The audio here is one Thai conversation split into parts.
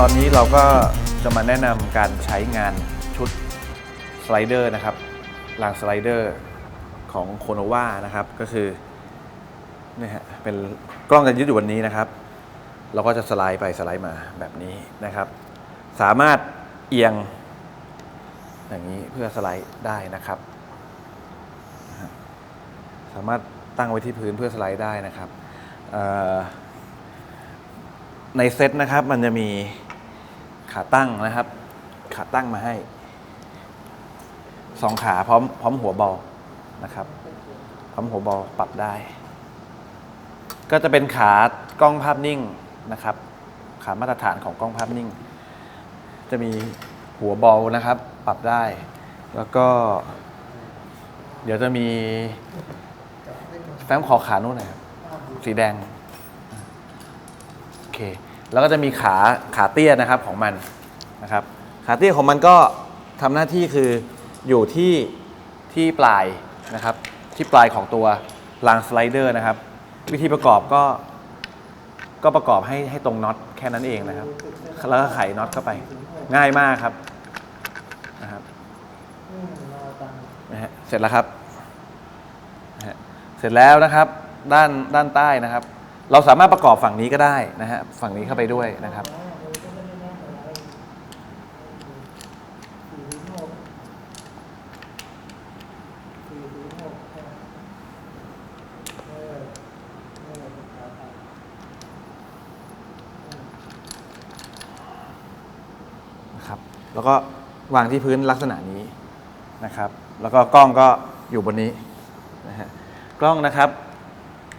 ตอนนี้เราก็จะมาแนะนำการใช้งานชุดสไลเดอร์นะครับรางสไลเดอร์ของโคโนวานะครับก็คือนี่ฮะเป็นกล้องจะยึดอยู่บนนี้นะครับ เราก็จะสไลด์ไปสไลด์มาแบบนี้นะครับ สามารถเอียงอย่างนี้เพื่อสไลด์ได้นะครับ สามารถตั้งไว้ที่พื้นเพื่อสไลด์ได้นะครับในเซตนะครับมันจะมี ขาตั้งนะครับ ขาตั้งมาให้สองขาพร้อมพร้อมหัวบอลนะครับ พร้อมหัวบอลปรับได้ ก็จะเป็นขากล้องภาพนิ่งนะครับ ขามาตรฐานของกล้องภาพนิ่ง จะมีหัวบอลนะครับ ปรับได้ แล้วก็ เดี๋ยวจะมีแฟ้มคอขาโน่นนะครับสีแดง โอเค แล้วก็จะมีขาขาเตี้ยนะครับของมันนะครับ ขาเตี้ยของมันก็ทำหน้าที่คืออยู่ที่ที่ปลายนะครับ ที่ปลายของตัวรางสไลเดอร์นะครับ วิธีประกอบก็ก็ประกอบให้ให้ตรงน็อตแค่นั้นเองนะครับ แล้วก็ไขน็อตเข้าไป ง่ายมากครับนะครับนะฮะเสร็จแล้วครับนะฮะเสร็จแล้วนะครับ ด้านด้านใต้นะครับ เราสามารถประกอบฝั่งนี้ก็ได้นะฮะฝั่งนี้เข้าไปด้วยนะครับ นะครับ แล้วก็วางที่พื้นลักษณะนี้นะครับ แล้วก็กล้องก็อยู่บนนี้นะฮะกล้องนะครับ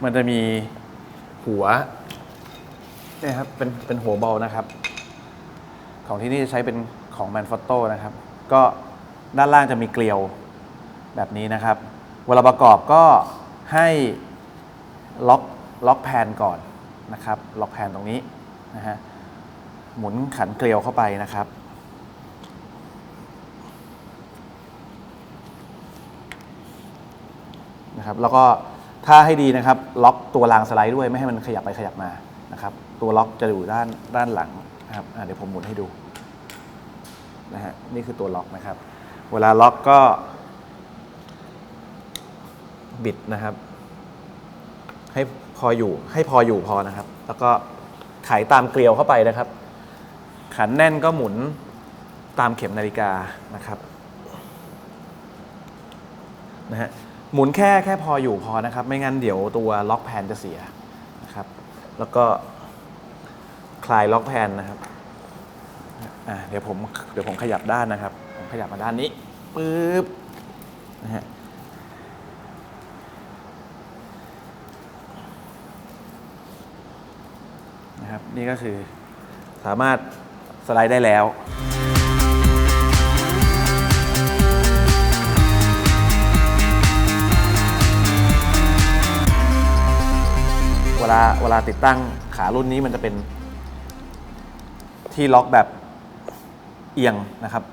มันจะมี หัวเนี่ยครับเป็นเป็นหัวบอลนะครับ ของที่นี่จะใช้เป็นของแมนฟอตโต้นะครับ ก็ด้านล่างจะมีเกลียวแบบนี้นะครับ เวลาประกอบก็ให้ล็อกล็อกแพนก่อนนะครับ ล็อกแพนตรงนี้นะฮะหมุนขันเกลียวเข้าไปนะครับ นะครับ แล้วก็ ถ้าให้ดีนะครับล็อกตัวรางสไลด์ด้วยไม่ให้มันขยับไปขยับมานะครับตัวล็อกจะอยู่ด้านด้านหลังนะครับเดี๋ยวผมหมุนให้ดูนะฮะนี่คือตัวล็อกนะครับ เวลาล็อกก็บิดนะครับ ให้พออยู่ให้พออยู่พอนะครับ แล้วก็ไขตามเกลียวเข้าไปนะครับ ขันแน่นก็หมุนตามเข็มนาฬิกานะครับนะฮะ หมุนแค่แค่พออยู่พอนะครับ ไม่งั้นเดี๋ยวตัวล็อกแพนจะเสียนะครับ แล้วก็คลายล็อกแพนนะครับเดี๋ยวผมเดี๋ยวผมขยับด้านนะครับผมขยับมาด้านนี้ปึ๊บนะฮะนะครับนี่ก็คือสามารถสไลด์ได้แล้ว ลาเวลาติดตั้งขารุ่นนี้มันจะเป็น ที่ล็อกแบบเอียงนะครับ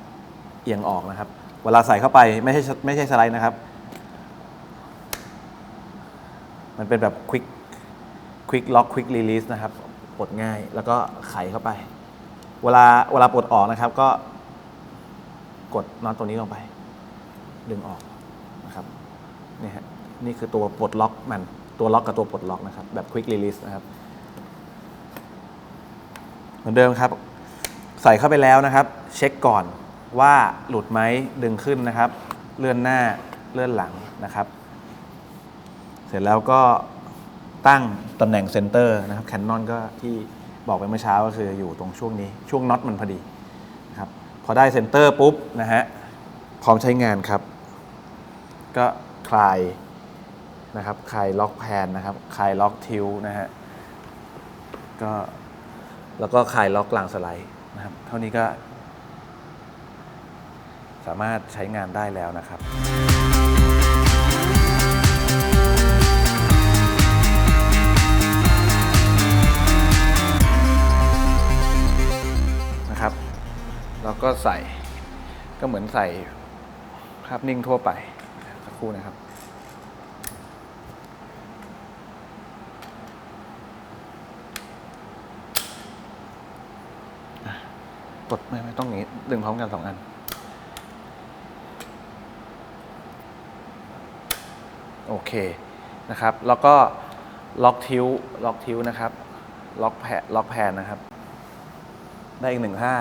เอียงออกนะครับ เวลาใส่เข้าไปไม่ใช่ไม่ใช่สไลด์นะครับ มันเป็นแบบควิกควิกล็อกควิกรีลีสนะครับปลดง่ายแล้วก็ไขเข้าไป เวลาเวลาปลดออกนะครับ ก็กดน็อตตัวนี้ลงไป ดึงออกนะครับนี่ฮะนี่คือตัวปลดล็อกมัน ตัวล็อกกับตัวปลดล็อกนะครับ แบบ quick release นะครับ เหมือนเดิมครับ ใส่เข้าไปแล้วนะครับ เช็คก่อนว่าหลุดไหมดึงขึ้นนะครับ เลื่อนหน้าเลื่อนหลังนะครับ เสร็จแล้วก็ตั้งตำแหน่งเซนเตอร์นะครับแคนนอนก็ที่บอกไปเมื่อเช้าก็คืออยู่ตรงช่วงนี้ช่วงน็อตมันพอดีนะครับพอได้เซนเตอร์ปุ๊บนะฮะพร้อมใช้งานครับ ก็คลาย นะครับคลายล็อกแพนนะครับคลายล็อกทิวนะฮะก็แล้วก็คลายล็อกกลางสไลด์นะครับ เท่านี้ก็ สามารถใช้งานได้แล้วนะครับนะครับแล้วก็ใส่ก็เหมือนใส่ภาพนิ่งทั่วไปสักครู่นะครับ อะ ก ดไม่ไม่ต้องอย่างนี้ ดึงพร้อมกันสองอัน โอเคนะครับ แล้วก็ล็อกทิวล็อกทิวนะครับ ล็อกแผล็อกแผ่นนะครับ ได้อีกหนึ่งห้า